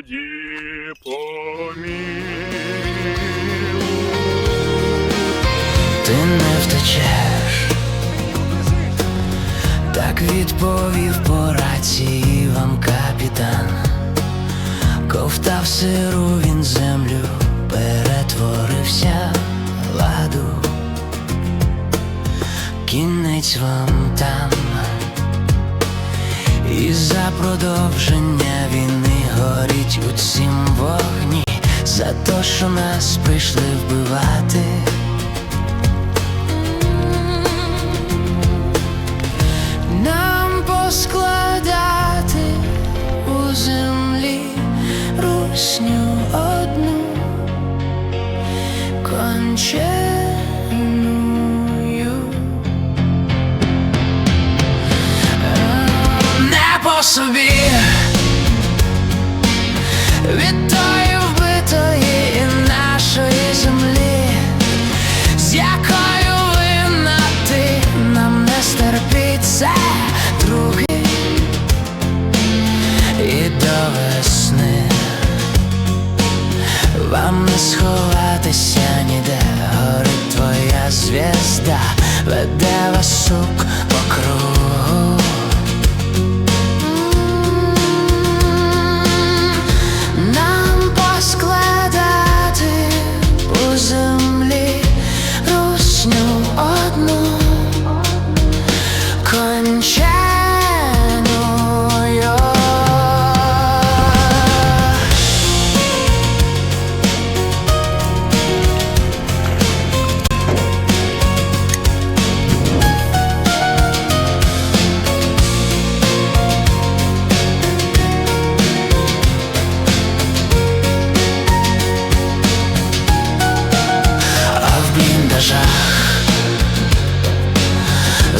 Господи, помилуй. Ти не втечеш, так відповів по рації вам капітан. Ковтав сиру він землю, перетворився ладу. Кінець вам там. І за продовження війни горіть у цім вогні, за те, що нас прийшли вбивати. Нам поскладати у землі русню одну конченую. Не по собі стерпіться, другий і до весни вам не сховатися ніде, горить твоя звізда, веде вас сук по кругу. Нам поскладати у землі русню одну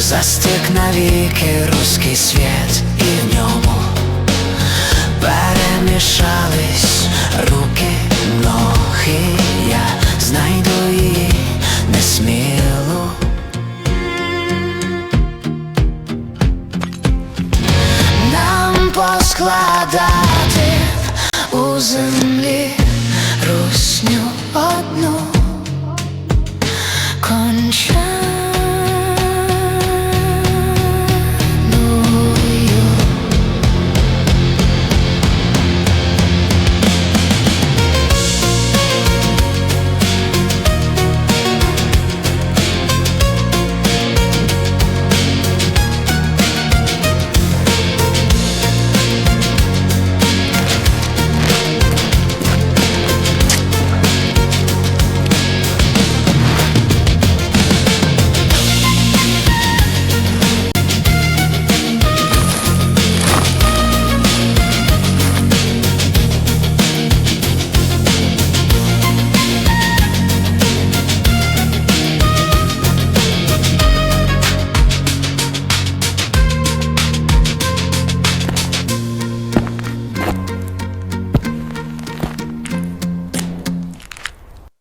Застиг навіки руський світ і в ньому перемішались руки, ноги, я знайду її несмілу. Нам поскладати у землі